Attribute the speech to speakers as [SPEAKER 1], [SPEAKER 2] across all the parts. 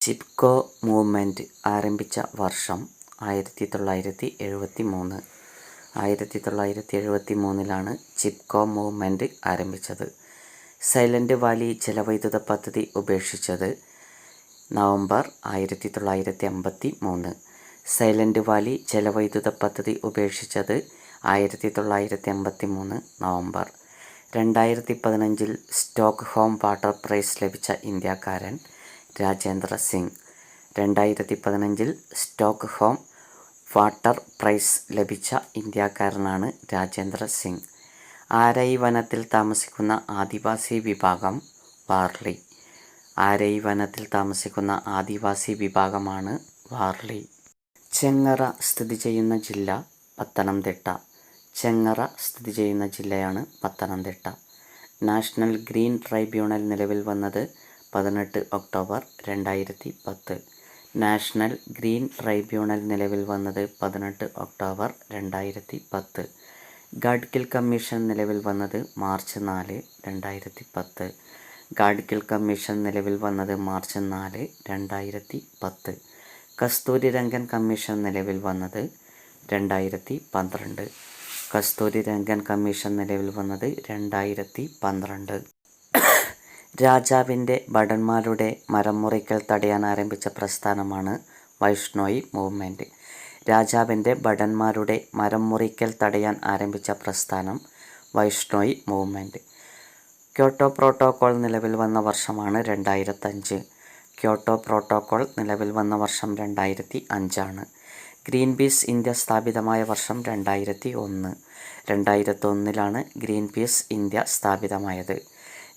[SPEAKER 1] Chipko movement ആരംഭിച്ച വർഷം ആയിരത്തി തൊള്ളായിരത്തി എഴുപത്തി മൂന്ന് ആയിരത്തി തൊള്ളായിരത്തി എഴുപത്തി മൂന്നിലാണ് ചിപ്കോ മൂവ്മെന്റ് ആരംഭിച്ചത്. സൈലന്റ് വാലി ജലവൈദ്യുത പദ്ധതി ഉപേക്ഷിച്ചത് നവംബർ ആയിരത്തി തൊള്ളായിരത്തി അമ്പത്തി മൂന്ന് സൈലന്റ് വാലി ജലവൈദ്യുത പദ്ധതി ഉപേക്ഷിച്ചത് ആയിരത്തി തൊള്ളായിരത്തി അമ്പത്തി മൂന്ന് നവംബർ. രണ്ടായിരത്തി പതിനഞ്ചിൽ സ്റ്റോക്ക് ഹോം വാട്ടർ പ്രൈസ് ലഭിച്ച ഇന്ത്യക്കാരൻ രാജേന്ദ്ര സിംഗ്. രണ്ടായിരത്തി പതിനഞ്ചിൽ സ്റ്റോക്ക് ഹോം വാട്ടർ പ്രൈസ് ലഭിച്ച ഇന്ത്യക്കാരനാണ് രാജേന്ദ്ര സിംഗ്. ആരൈ വനത്തിൽ താമസിക്കുന്ന ആദിവാസി വിഭാഗം വാർലി. ആരൈ വനത്തിൽ താമസിക്കുന്ന ആദിവാസി വിഭാഗമാണ് വാർലി. ചെങ്ങറ സ്ഥിതി ചെയ്യുന്ന ജില്ല പത്തനംതിട്ട. ചെങ്ങറ സ്ഥിതി ചെയ്യുന്ന ജില്ലയാണ് പത്തനംതിട്ട. നാഷണൽ ഗ്രീൻ ട്രൈബ്യൂണൽ നിലവിൽ വന്നത് പതിനെട്ട് ഒക്ടോബർ രണ്ടായിരത്തി പത്ത് നാഷണൽ ഗ്രീൻ ട്രൈബ്യൂണൽ നിലവിൽ വന്നത് പതിനെട്ട് ഒക്ടോബർ രണ്ടായിരത്തി പത്ത് ഗാഡ്ഗിൽ കമ്മീഷൻ നിലവിൽ വന്നത് മാർച്ച് നാല് രണ്ടായിരത്തി പത്ത് ഗാഡ്ഗിൽ കമ്മീഷൻ നിലവിൽ വന്നത് മാർച്ച് നാല് രണ്ടായിരത്തി പത്ത് കസ്തൂരി രംഗൻ കമ്മീഷൻ നിലവിൽ വന്നത് രണ്ടായിരത്തി പന്ത്രണ്ട് കസ്തൂരി രംഗൻ കമ്മീഷൻ നിലവിൽ വന്നത് രണ്ടായിരത്തി പന്ത്രണ്ട് രാജാവിന്റെ ഭടന്മാരുടെ മരം മുറിക്കൽ തടയാൻ ആരംഭിച്ച പ്രസ്ഥാനമാണ് വൈഷ്ണോയി മൂവ്മെന്റ് രാജാവിന്റെ ഭടന്മാരുടെ മരം മുറിക്കൽ തടയാൻ ആരംഭിച്ച പ്രസ്ഥാനം വൈഷ്ണോയി മൂവ്മെന്റ് ക്യോട്ടോ പ്രോട്ടോകോൾ നിലവിൽ വന്ന വർഷമാണ് രണ്ടായിരത്തഞ്ച്. ക്യോട്ടോ പ്രോട്ടോകോൾ നിലവിൽ വന്ന വർഷം രണ്ടായിരത്തി അഞ്ചാണ് ഗ്രീൻ പീസ് ഇന്ത്യ സ്ഥാപിതമായ വർഷം രണ്ടായിരത്തി ഒന്ന് രണ്ടായിരത്തി ഒന്നിലാണ് ഗ്രീൻ പീസ് ഇന്ത്യ സ്ഥാപിതമായത്.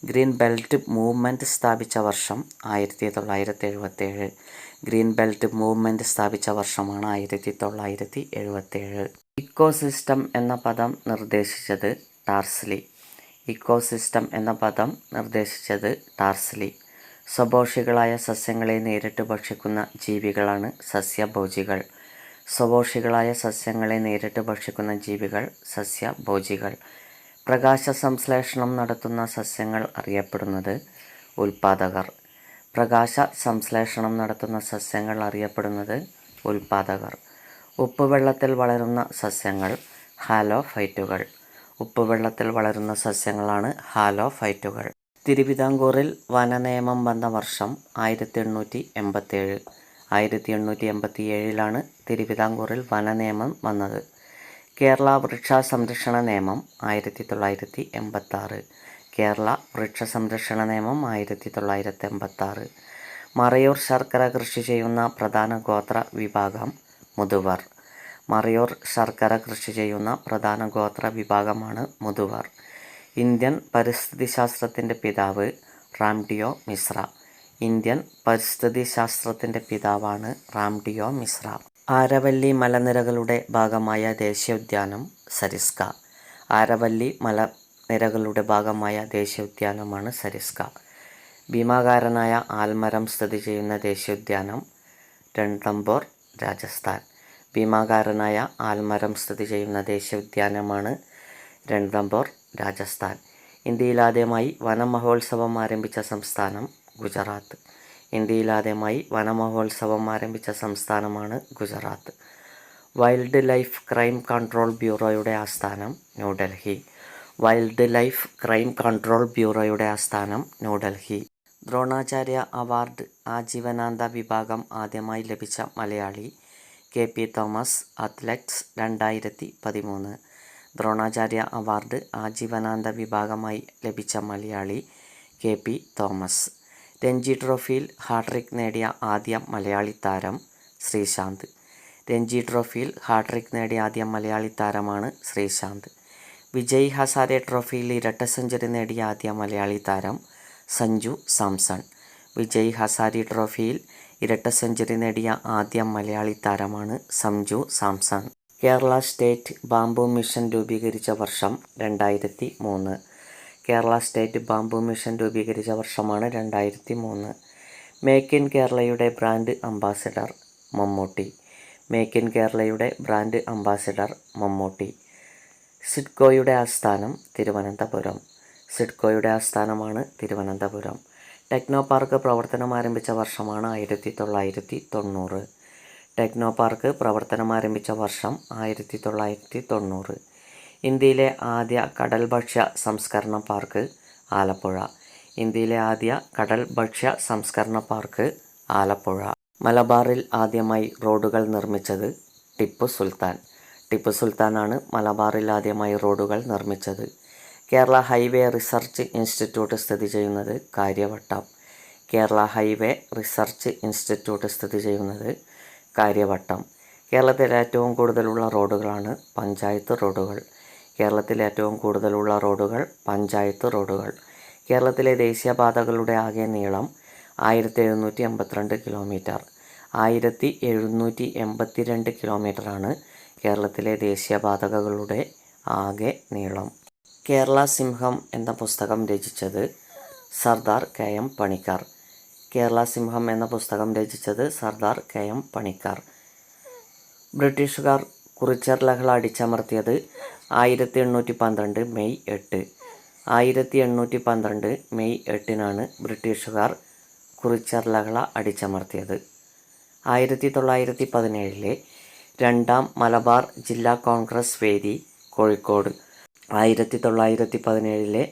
[SPEAKER 1] ഗ്രീൻ ബെൽറ്റ് മൂവ്മെന്റ് സ്ഥാപിച്ച വർഷം ആയിരത്തി തൊള്ളായിരത്തി എഴുപത്തേഴ് ഗ്രീൻ ബെൽറ്റ് മൂവ്മെന്റ് സ്ഥാപിച്ച വർഷമാണ് ആയിരത്തി തൊള്ളായിരത്തി എഴുപത്തേഴ് ഇക്കോസിസ്റ്റം എന്ന പദം നിർദ്ദേശിച്ചത് ടാർസ്ലി. ഇക്കോസിസ്റ്റം എന്ന പദം നിർദ്ദേശിച്ചത് ടാർസ്ലി. സ്വഭോഷികളായ സസ്യങ്ങളെ നേരിട്ട് ഭക്ഷിക്കുന്ന ജീവികളാണ് സസ്യഭോജികൾ. സ്വഭോഷികളായ സസ്യങ്ങളെ നേരിട്ട് ഭക്ഷിക്കുന്ന ജീവികൾ സസ്യഭോജികൾ. പ്രകാശ സംശ്ലേഷണം നടത്തുന്ന സസ്യങ്ങൾ അറിയപ്പെടുന്നത് ഉൽപാദകർ. പ്രകാശ സംശ്ലേഷണം നടത്തുന്ന സസ്യങ്ങൾ അറിയപ്പെടുന്നത് ഉൽപാദകർ. ഉപ്പുവെള്ളത്തിൽ വളരുന്ന സസ്യങ്ങൾ ഹാലോഫൈറ്റുകൾ. ഉപ്പുവെള്ളത്തിൽ വളരുന്ന സസ്യങ്ങളാണ് ഹാലോഫൈറ്റുകൾ. തിരുവിതാംകൂറിൽ വനനിയമം വന്ന വർഷം ആയിരത്തി എണ്ണൂറ്റി എൺപത്തേഴ് ആയിരത്തി എണ്ണൂറ്റി എൺപത്തി ഏഴിലാണ് തിരുവിതാംകൂറിൽ വനനിയമം വന്നത്. കേരള വൃക്ഷ സംരക്ഷണ നിയമം ആയിരത്തി തൊള്ളായിരത്തി എൺപത്താറ് കേരള വൃക്ഷ സംരക്ഷണ നിയമം ആയിരത്തി തൊള്ളായിരത്തി എൺപത്താറ് മറയൂർ ശർക്കര കൃഷി ചെയ്യുന്ന പ്രധാന ഗോത്ര വിഭാഗം മുതുവർ. മറയൂർ ശർക്കര കൃഷി ചെയ്യുന്ന പ്രധാന ഗോത്ര വിഭാഗമാണ് മുതുവർ. ഇന്ത്യൻ പരിസ്ഥിതി ശാസ്ത്രത്തിന്റെ പിതാവ് റാംഡിയോ മിശ്ര. ഇന്ത്യൻ പരിസ്ഥിതി ശാസ്ത്രത്തിന്റെ പിതാവാണ് റാംഡിയോ മിശ്ര. ആരവല്ലി മലനിരകളുടെ ഭാഗമായ ദേശീയോദ്യാനം സരിസ്ക. ആരവല്ലി മലനിരകളുടെ ഭാഗമായ ദേശീയോദ്യാനമാണ് സരിസ്ക. ഭീമാകാരനായ ആൽമരം സ്ഥിതി ചെയ്യുന്ന ദേശീയോദ്യാനം രണ്ടംബോർ രാജസ്ഥാൻ. ഭീമാകാരനായ ആൽമരം സ്ഥിതി ചെയ്യുന്ന ദേശീയോദ്യാനമാണ് രണ്ടംബോർ രാജസ്ഥാൻ. ഇന്ത്യയിൽ ആദ്യമായി വനമഹോത്സവം ആരംഭിച്ച സംസ്ഥാനം ഗുജറാത്ത്. ഇന്ത്യയിൽ ആദ്യമായി വനമഹോത്സവം ആരംഭിച്ച സംസ്ഥാനമാണ് Gujarat. Wildlife crime control ബ്യൂറോയുടെ ആസ്ഥാനം New Delhi. Wildlife crime control ബ്യൂറോയുടെ ആസ്ഥാനം ന്യൂഡൽഹി. ദ്രോണാചാര്യ അവാർഡ് ആജീവനാന്ത വിഭാഗം ആദ്യമായി ലഭിച്ച Malayali K P Thomas athletes രണ്ടായിരത്തി പതിമൂന്ന് ദ്രോണാചാര്യ അവാർഡ് ആജീവനാന്ത വിഭാഗമായി ലഭിച്ച മലയാളി കെ പി തോമസ്. രഞ്ജി ട്രോഫിയിൽ ഹാട്രിക് നേടിയ ആദ്യ മലയാളി താരം ശ്രീശാന്ത്. രഞ്ജി ട്രോഫിയിൽ ഹാട്രിക് നേടിയ ആദ്യ മലയാളി താരമാണ് ശ്രീശാന്ത്. വിജയ് ഹസാരെ ട്രോഫിയിൽ ഇരട്ട സെഞ്ചുറി നേടിയ ആദ്യ മലയാളി താരം സഞ്ജു സാംസൺ. വിജയ് ഹസാരി ട്രോഫിയിൽ ഇരട്ട സെഞ്ചുറി നേടിയ ആദ്യ മലയാളി താരമാണ് Sanju Samson. Kerala state bamboo mission രൂപീകരിച്ച വർഷം രണ്ടായിരത്തി മൂന്ന്. കേരള സ്റ്റേറ്റ് ബാംബു മിഷൻ രൂപീകരിച്ച വർഷമാണ് രണ്ടായിരത്തി മൂന്ന് മേക്ക് ഇൻ കേരളയുടെ brand ambassador Mammootty. Make in കേരളയുടെ ബ്രാൻഡ് അംബാസിഡർ മമ്മൂട്ടി. സിഡ്കോയുടെ ആസ്ഥാനം തിരുവനന്തപുരം. സിഡ്കോയുടെ ആസ്ഥാനമാണ് തിരുവനന്തപുരം. ടെക്നോ പാർക്ക് പ്രവർത്തനം ആരംഭിച്ച വർഷമാണ് ആയിരത്തി തൊള്ളായിരത്തി തൊണ്ണൂറ് ടെക്നോ പാർക്ക് പ്രവർത്തനം ആരംഭിച്ച വർഷം ആയിരത്തി തൊള്ളായിരത്തി തൊണ്ണൂറ് ഇന്ത്യയിലെ ആദ്യ കടൽ ഭക്ഷ്യ സംസ്കരണ പാർക്ക് ആലപ്പുഴ. ഇന്ത്യയിലെ ആദ്യ കടൽ ഭക്ഷ്യ സംസ്കരണ പാർക്ക് ആലപ്പുഴ. മലബാറിൽ ആദ്യമായി റോഡുകൾ നിർമ്മിച്ചത് ടിപ്പു സുൽത്താൻ. ടിപ്പു സുൽത്താനാണ് മലബാറിൽ ആദ്യമായി റോഡുകൾ നിർമ്മിച്ചത്. കേരള ഹൈവേ റിസർച്ച് ഇൻസ്റ്റിറ്റ്യൂട്ട് സ്ഥിതി ചെയ്യുന്നത് Karyavattom. Kerala highway research institute സ്ഥിതി ചെയ്യുന്നത് കാര്യവട്ടം. കേരളത്തിൽ ഏറ്റവും കൂടുതലുള്ള റോഡുകളാണ് പഞ്ചായത്ത് റോഡുകൾ. കേരളത്തിൽ ഏറ്റവും കൂടുതലുള്ള റോഡുകൾ പഞ്ചായത്ത് റോഡുകൾ. കേരളത്തിലെ ദേശീയപാതകളുടെ ആകെ നീളം ആയിരത്തി എഴുന്നൂറ്റി എൺപത്തിരണ്ട് കിലോമീറ്റർ. ആയിരത്തി എഴുന്നൂറ്റി എൺപത്തിരണ്ട് കിലോമീറ്ററാണ് കേരളത്തിലെ ദേശീയപാതകളുടെ ആകെ നീളം. കേരള സിംഹം എന്ന പുസ്തകം രചിച്ചത് സർദാർ കെ എം പണിക്കർ. കേരള സിംഹം എന്ന പുസ്തകം രചിച്ചത് സർദാർ കെ എം പണിക്കർ. ബ്രിട്ടീഷുകാർ കുറിച്ചർ ലഹള അടിച്ചമർത്തിയത് ആയിരത്തി എണ്ണൂറ്റി പന്ത്രണ്ട് മെയ് എട്ട്. ആയിരത്തി എണ്ണൂറ്റി പന്ത്രണ്ട് മെയ് എട്ടിനാണ് ബ്രിട്ടീഷുകാർ കുറിച്ചർ ലഹള അടിച്ചമർത്തിയത്. ആയിരത്തി തൊള്ളായിരത്തി പതിനേഴിലെ രണ്ടാം മലബാർ ജില്ലാ കോൺഗ്രസ് വേദി കോഴിക്കോട്. ആയിരത്തി തൊള്ളായിരത്തി പതിനേഴിലെ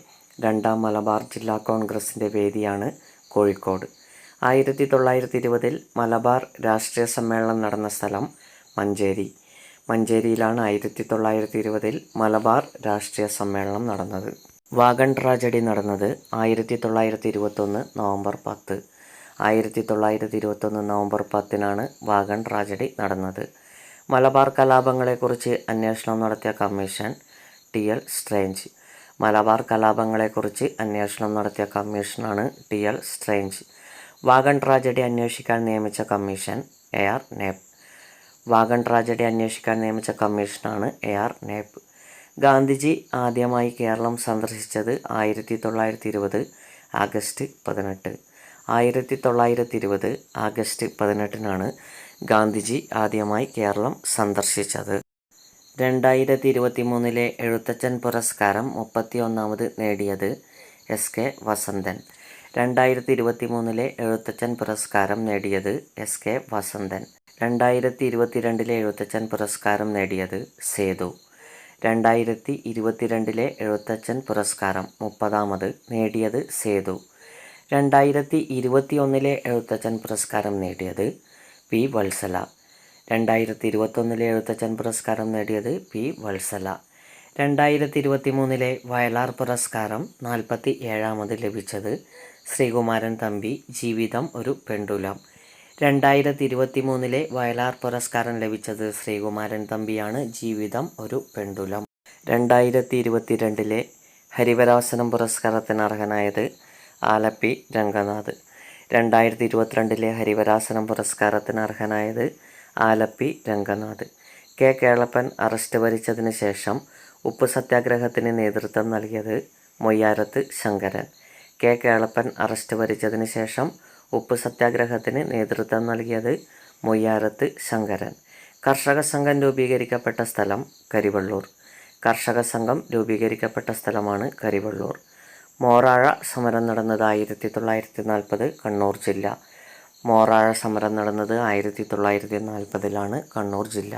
[SPEAKER 1] രണ്ടാം മലബാർ ജില്ലാ കോൺഗ്രസിന്റെ വേദിയാണ് കോഴിക്കോട്. ആയിരത്തി തൊള്ളായിരത്തി ഇരുപതിൽ മലബാർ രാഷ്ട്രീയ സമ്മേളനം നടന്ന സ്ഥലം മഞ്ചേരി. മഞ്ചേരിയിലാണ് ആയിരത്തി തൊള്ളായിരത്തി ഇരുപതിൽ മലബാർ രാഷ്ട്രീയ സമ്മേളനം നടന്നത്. വാഗൺ ട്രാജഡി നടന്നത് ആയിരത്തി തൊള്ളായിരത്തി ഇരുപത്തൊന്ന് നവംബർ പത്ത്. ആയിരത്തി തൊള്ളായിരത്തി ഇരുപത്തൊന്ന് നവംബർ പത്തിനാണ് വാഗൺ ട്രാജഡി നടന്നത്. മലബാർ കലാപങ്ങളെക്കുറിച്ച് അന്വേഷണം നടത്തിയ commission T. L. Strange. Malabar കലാപങ്ങളെക്കുറിച്ച് അന്വേഷണം നടത്തിയ കമ്മീഷനാണ് T. L. Strange. Wagon tragedy അന്വേഷിക്കാൻ നിയമിച്ച commission A. R. Knapp wagon tragedy അന്വേഷിക്കാൻ നിയമിച്ച കമ്മീഷനാണ് എ ആർ നേപ്പ് ഗാന്ധിജി ആദ്യമായി കേരളം സന്ദർശിച്ചത് ആയിരത്തി തൊള്ളായിരത്തി ഇരുപത് ആഗസ്റ്റ് പതിനെട്ട്. ആയിരത്തി തൊള്ളായിരത്തി ഇരുപത് ആഗസ്റ്റ് പതിനെട്ടിനാണ് ഗാന്ധിജി ആദ്യമായി കേരളം സന്ദർശിച്ചത്. രണ്ടായിരത്തി ഇരുപത്തി മൂന്നിലെ എഴുത്തച്ഛൻ പുരസ്കാരം മുപ്പത്തി ഒന്നാമത് നേടിയത് എസ് കെ വസന്തൻ. രണ്ടായിരത്തി ഇരുപത്തി മൂന്നിലെ എഴുത്തച്ഛൻ പുരസ്കാരം നേടിയത് എസ് കെ വസന്തൻ. രണ്ടായിരത്തി ഇരുപത്തിരണ്ടിലെ എഴുത്തച്ഛൻ പുരസ്കാരം നേടിയത് സേതു. രണ്ടായിരത്തി ഇരുപത്തിരണ്ടിലെ എഴുത്തച്ഛൻ പുരസ്കാരം മുപ്പതാമത് നേടിയത് സേതു. രണ്ടായിരത്തി ഇരുപത്തി ഒന്നിലെ എഴുത്തച്ഛൻ പുരസ്കാരം നേടിയത് പി വത്സല. രണ്ടായിരത്തി ഇരുപത്തൊന്നിലെ എഴുത്തച്ഛൻ പുരസ്കാരം നേടിയത് പി വത്സല. രണ്ടായിരത്തി ഇരുപത്തി മൂന്നിലെ വയലാർ പുരസ്കാരം നാൽപ്പത്തി ഏഴാമത് ലഭിച്ചത് ശ്രീകുമാരൻ തമ്പി ജീവിതം ഒരു പെണ്ടുലം. രണ്ടായിരത്തി ഇരുപത്തി മൂന്നിലെ വയലാർ പുരസ്കാരം ലഭിച്ചത് ശ്രീകുമാരൻ തമ്പിയാണ്. ജീവിതം ഒരു പെണ്ടുലം. രണ്ടായിരത്തി ഇരുപത്തിരണ്ടിലെ ഹരിവരാസനം പുരസ്കാരത്തിന് അർഹനായത് ആലപ്പി രംഗനാഥ്. രണ്ടായിരത്തി ഇരുപത്തിരണ്ടിലെ ഹരിവരാസനം പുരസ്കാരത്തിന് അർഹനായത് ആലപ്പി രംഗനാഥ്. കെ. കേളപ്പൻ അറസ്റ്റ് വരിച്ചതിന് ശേഷം ഉപ്പ് സത്യാഗ്രഹത്തിന് നേതൃത്വം നൽകിയത് മൊയ്യാരത്ത് ശങ്കരൻ. കെ. കേളപ്പൻ അറസ്റ്റ് വരിച്ചതിന് ശേഷം ഉപ്പ് സത്യാഗ്രഹത്തിന് നേതൃത്വം നൽകിയത് മൊയ്യാരത്ത് ശങ്കരൻ. കർഷക സംഘം രൂപീകരിക്കപ്പെട്ട സ്ഥലം കരിവള്ളൂർ. കർഷക സംഘം രൂപീകരിക്കപ്പെട്ട സ്ഥലമാണ് കരിവള്ളൂർ. മോറാഴ സമരം നടന്നത് ആയിരത്തി തൊള്ളായിരത്തി നാൽപ്പത് കണ്ണൂർ ജില്ല. മോറാഴ സമരം നടന്നത് ആയിരത്തി തൊള്ളായിരത്തി നാൽപ്പതിലാണ് കണ്ണൂർ ജില്ല.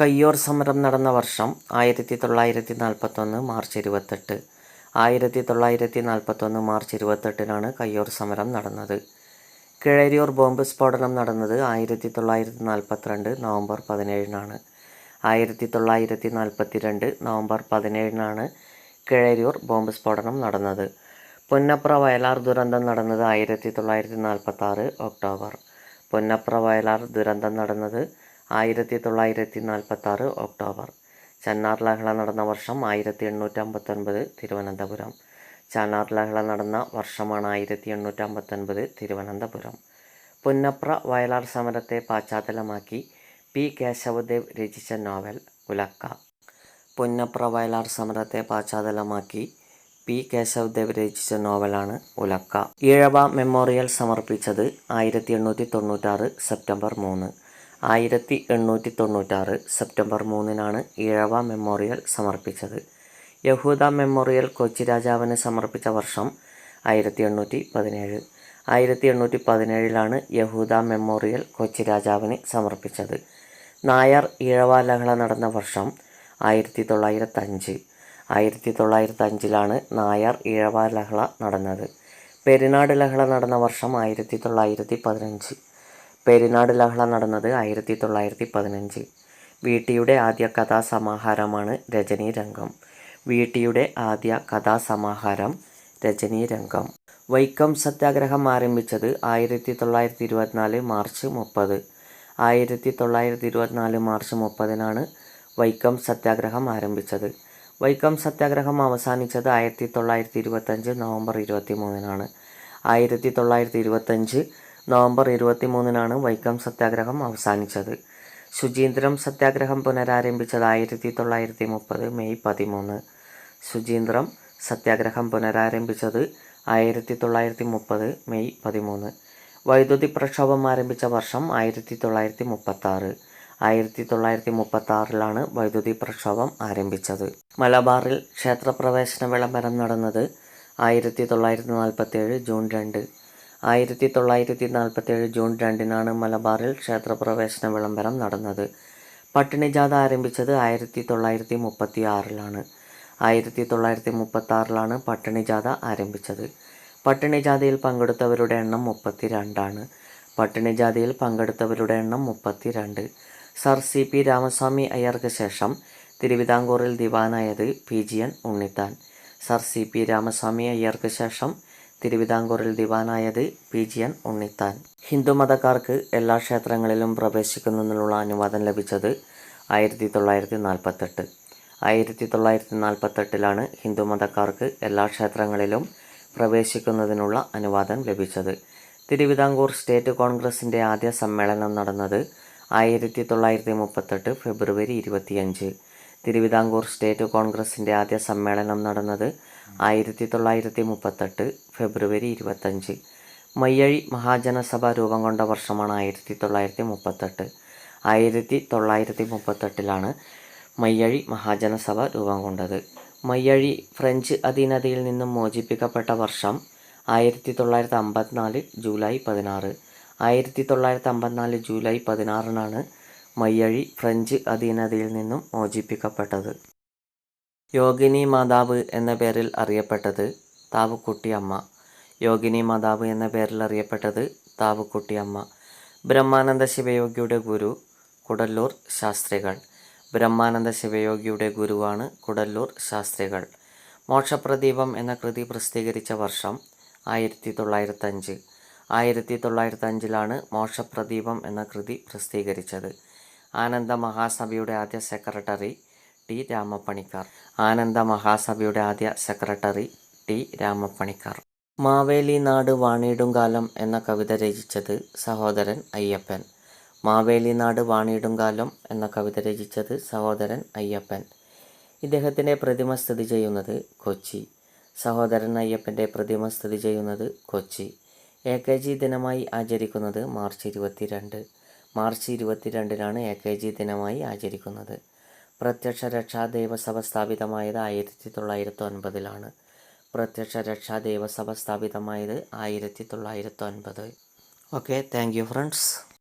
[SPEAKER 1] കയ്യോർ സമരം നടന്ന വർഷം ആയിരത്തി തൊള്ളായിരത്തി നാൽപ്പത്തൊന്ന് മാർച്ച് ഇരുപത്തെട്ട്. ആയിരത്തി തൊള്ളായിരത്തി നാൽപ്പത്തൊന്ന് മാർച്ച് ഇരുപത്തെട്ടിനാണ് കയ്യോർ സമരം നടന്നത്. കിഴരിയൂർ ബോംബ് സ്ഫോടനം നടന്നത് ആയിരത്തി തൊള്ളായിരത്തി നാൽപ്പത്തിരണ്ട് നവംബർ പതിനേഴിനാണ്. ആയിരത്തി തൊള്ളായിരത്തി നാൽപ്പത്തി രണ്ട് നവംബർ പതിനേഴിനാണ് കിഴരിയൂർ ബോംബ് സ്ഫോടനം നടന്നത്. പൊന്നപ്ര വയലാർ ദുരന്തം നടന്നത് ആയിരത്തി തൊള്ളായിരത്തി നാൽപ്പത്തി ആറ് ഒക്ടോബർ. പൊന്നപ്ര വയലാർ ദുരന്തം നടന്നത് ആയിരത്തി തൊള്ളായിരത്തി നാൽപ്പത്തി ആറ് ഒക്ടോബർ. ചെന്നാർ ലഹള നടന്ന വർഷം ആയിരത്തി എണ്ണൂറ്റി അമ്പത്തൊൻപത് തിരുവനന്തപുരം. ചാനാർ ലഹള നടന്ന വർഷമാണ് ആയിരത്തി എണ്ണൂറ്റി അമ്പത്തൊൻപത് തിരുവനന്തപുരം. പുന്നപ്ര വയലാർ സമരത്തെ പശ്ചാത്തലമാക്കി പി. കേശവദേവ് രചിച്ച നോവൽ ഉലക്ക. പുന്നപ്ര വയലാർ സമരത്തെ പശ്ചാത്തലമാക്കി പി. കേശവദേവ് രചിച്ച നോവലാണ് ഉലക്ക. ഈഴവ മെമ്മോറിയൽ സമർപ്പിച്ചത് ആയിരത്തി എണ്ണൂറ്റി തൊണ്ണൂറ്റാറ് സെപ്റ്റംബർ മൂന്ന്. ആയിരത്തി എണ്ണൂറ്റി തൊണ്ണൂറ്റാറ് സെപ്റ്റംബർ മൂന്നിനാണ് ഈഴവ മെമ്മോറിയൽ സമർപ്പിച്ചത്. യഹൂദ മെമ്മോറിയൽ കൊച്ചി രാജാവിന് സമർപ്പിച്ച വർഷം ആയിരത്തി എണ്ണൂറ്റി പതിനേഴ് ആയിരത്തി എണ്ണൂറ്റി പതിനേഴിലാണ് യഹൂദ മെമ്മോറിയൽ കൊച്ചി രാജാവിന് സമർപ്പിച്ചത്. നായർ ഈഴവ ലഹള നടന്ന വർഷം ആയിരത്തി തൊള്ളായിരത്തി അഞ്ച് ആയിരത്തി തൊള്ളായിരത്തി അഞ്ചിലാണ് നായർ ഈഴവ ലഹള നടന്നത്. പെരിനാട് ലഹള നടന്ന വർഷം ആയിരത്തി തൊള്ളായിരത്തി പതിനഞ്ച് പെരിനാട് ലഹള നടന്നത് ആയിരത്തി തൊള്ളായിരത്തി പതിനഞ്ച് വീട്ടിയുടെ ആദ്യ കഥാസമാഹാരമാണ് രജനി രംഗം വീട്ടിയുടെ ആദ്യ കഥാസമാഹാരം രചനീരംഗം. വൈക്കം സത്യാഗ്രഹം ആരംഭിച്ചത് ആയിരത്തി തൊള്ളായിരത്തി ഇരുപത്തിനാല് മാർച്ച് മുപ്പത്. ആയിരത്തി തൊള്ളായിരത്തി ഇരുപത്തിനാല് മാർച്ച് മുപ്പതിനാണ് വൈക്കം സത്യാഗ്രഹം ആരംഭിച്ചത്. വൈക്കം സത്യാഗ്രഹം അവസാനിച്ചത് ആയിരത്തി തൊള്ളായിരത്തി ഇരുപത്തഞ്ച് നവംബർ ഇരുപത്തി മൂന്നിനാണ് ആയിരത്തി തൊള്ളായിരത്തി ഇരുപത്തഞ്ച് നവംബർ ഇരുപത്തി മൂന്നിനാണ് വൈക്കം സത്യാഗ്രഹം അവസാനിച്ചത്. ശുചീന്ദ്രം സത്യാഗ്രഹം പുനരാരംഭിച്ചത് ആയിരത്തി തൊള്ളായിരത്തി മുപ്പത് മെയ് പതിമൂന്ന്. ശുചീന്ദ്രം സത്യാഗ്രഹം പുനരാരംഭിച്ചത് ആയിരത്തി തൊള്ളായിരത്തി മുപ്പത് മെയ് പതിമൂന്ന്. വൈദ്യുതി പ്രക്ഷോഭം ആരംഭിച്ച വർഷം ആയിരത്തി തൊള്ളായിരത്തി മുപ്പത്താറ് ആയിരത്തി തൊള്ളായിരത്തി മുപ്പത്താറിലാണ് വൈദ്യുതി പ്രക്ഷോഭം ആരംഭിച്ചത്. മലബാറിൽ ക്ഷേത്രപ്രവേശന വിളംബരം നടന്നത് ആയിരത്തി തൊള്ളായിരത്തി നാൽപ്പത്തേഴ് ജൂൺ രണ്ട്. ആയിരത്തി തൊള്ളായിരത്തി നാൽപ്പത്തേഴ് ജൂൺ രണ്ടിനാണ് മലബാറിൽ ക്ഷേത്രപ്രവേശന വിളംബരം നടന്നത്. പട്ടിണിജാഥ ആരംഭിച്ചത് ആയിരത്തി തൊള്ളായിരത്തി മുപ്പത്തി ആറിലാണ് ആയിരത്തി തൊള്ളായിരത്തി മുപ്പത്താറിലാണ് പട്ടിണിജാഥ ആരംഭിച്ചത്. പട്ടിണിജാഥയിൽ പങ്കെടുത്തവരുടെ എണ്ണം മുപ്പത്തി രണ്ടാണ് പട്ടിണിജാഥയിൽ പങ്കെടുത്തവരുടെ എണ്ണം മുപ്പത്തി രണ്ട് സർ സി പി രാമസ്വാമി അയ്യർക്ക് ശേഷം തിരുവിതാംകൂറിൽ ദിവാനായത് P G N Unnithan. Sir C P Ramaswamy അയ്യർക്ക് ശേഷം തിരുവിതാംകൂറിൽ ദിവാനായത് പി ജി എൻ ഉണ്ണിത്താൻ. ഹിന്ദുമതക്കാർക്ക് എല്ലാ ക്ഷേത്രങ്ങളിലും പ്രവേശിക്കുന്നതിനുള്ള അനുവാദം ലഭിച്ചത് ആയിരത്തി തൊള്ളായിരത്തി നാൽപ്പത്തെട്ട് ആയിരത്തി തൊള്ളായിരത്തി നാൽപ്പത്തെട്ടിലാണ് ഹിന്ദുമതക്കാർക്ക് എല്ലാ ക്ഷേത്രങ്ങളിലും പ്രവേശിക്കുന്നതിനുള്ള അനുവാദം ലഭിച്ചത്. തിരുവിതാംകൂർ സ്റ്റേറ്റ് കോൺഗ്രസിന്റെ ആദ്യ സമ്മേളനം നടന്നത് ആയിരത്തി തൊള്ളായിരത്തി മുപ്പത്തെട്ട് ഫെബ്രുവരി ഇരുപത്തിയഞ്ച്. തിരുവിതാംകൂർ സ്റ്റേറ്റ് കോൺഗ്രസിന്റെ ആദ്യ സമ്മേളനം നടന്നത് ആയിരത്തി തൊള്ളായിരത്തി മുപ്പത്തെട്ട് ഫെബ്രുവരി ഇരുപത്തഞ്ച് മയ്യഴി മഹാജനസഭ രൂപം കൊണ്ട വർഷമാണ് ആയിരത്തി തൊള്ളായിരത്തി മുപ്പത്തെട്ട് ആയിരത്തി തൊള്ളായിരത്തി മുപ്പത്തെട്ടിലാണ് മയ്യഴി മഹാജനസഭ രൂപം കൊണ്ടത്. മയ്യഴി ഫ്രഞ്ച് അധീനതയിൽ നിന്നും മോചിപ്പിക്കപ്പെട്ട വർഷം ആയിരത്തി തൊള്ളായിരത്തി അമ്പത്തിനാല് ജൂലൈ പതിനാറ്. ആയിരത്തി തൊള്ളായിരത്തി അമ്പത്തിനാല് ജൂലൈ പതിനാറിനാണ് മയ്യഴി ഫ്രഞ്ച് അധീനതയിൽ നിന്നും മോചിപ്പിക്കപ്പെട്ടത്. യോഗിനി മാതാവ് എന്ന പേരിൽ അറിയപ്പെട്ടത് താവുക്കുട്ടിയമ്മ യോഗിനി മാതാവ് എന്ന പേരിൽ അറിയപ്പെട്ടത് താവുക്കുട്ടിയമ്മ ബ്രഹ്മാനന്ദ ശിവയോഗിയുടെ ഗുരു കുടല്ലൂർ ശാസ്ത്രികൾ. ബ്രഹ്മാനന്ദ ശിവയോഗിയുടെ ഗുരുവാണ് കുടല്ലൂർ ശാസ്ത്രികൾ. മോക്ഷപ്രദീപം എന്ന കൃതി പ്രസിദ്ധീകരിച്ച വർഷം ആയിരത്തി തൊള്ളായിരത്തഞ്ച് ആയിരത്തി തൊള്ളായിരത്തഞ്ചിലാണ് മോക്ഷപ്രദീപം എന്ന കൃതി പ്രസിദ്ധീകരിച്ചത്. ആനന്ദ മഹാസഭയുടെ ആദ്യ സെക്രട്ടറി ടി രാമപ്പണിക്കാർ. ആനന്ദ മഹാസഭയുടെ ആദ്യ സെക്രട്ടറി ടി രാമപ്പണിക്കാർ. മാവേലി നാട് വാണിയിടുംകാലം എന്ന കവിത രചിച്ചത് സഹോദരൻ അയ്യപ്പൻ. മാവേലി നാട് വാണിയിടുംകാലം എന്ന കവിത രചിച്ചത് സഹോദരൻ അയ്യപ്പൻ. ഇദ്ദേഹത്തിന്റെ പ്രതിമ സ്ഥിതി ചെയ്യുന്നത് കൊച്ചി. സഹോദരൻ അയ്യപ്പന്റെ പ്രതിമ സ്ഥിതി ചെയ്യുന്നത് കൊച്ചി. എ കെ ജി ദിനമായി ആചരിക്കുന്നത് മാർച്ച് ഇരുപത്തിരണ്ട്. മാർച്ച് ഇരുപത്തിരണ്ടിനാണ് എ കെ ജി ദിനമായി ആചരിക്കുന്നത്. പ്രത്യക്ഷ രക്ഷാ ദേവസഭ സ്ഥാപിതമായത് ആയിരത്തി തൊള്ളായിരത്തി ഒൻപതിലാണ് പ്രത്യക്ഷ രക്ഷാ ദേവസഭ സ്ഥാപിതമായത് ആയിരത്തി തൊള്ളായിരത്തി ഒൻപത് ഓക്കെ താങ്ക് യു ഫ്രണ്ട്സ്.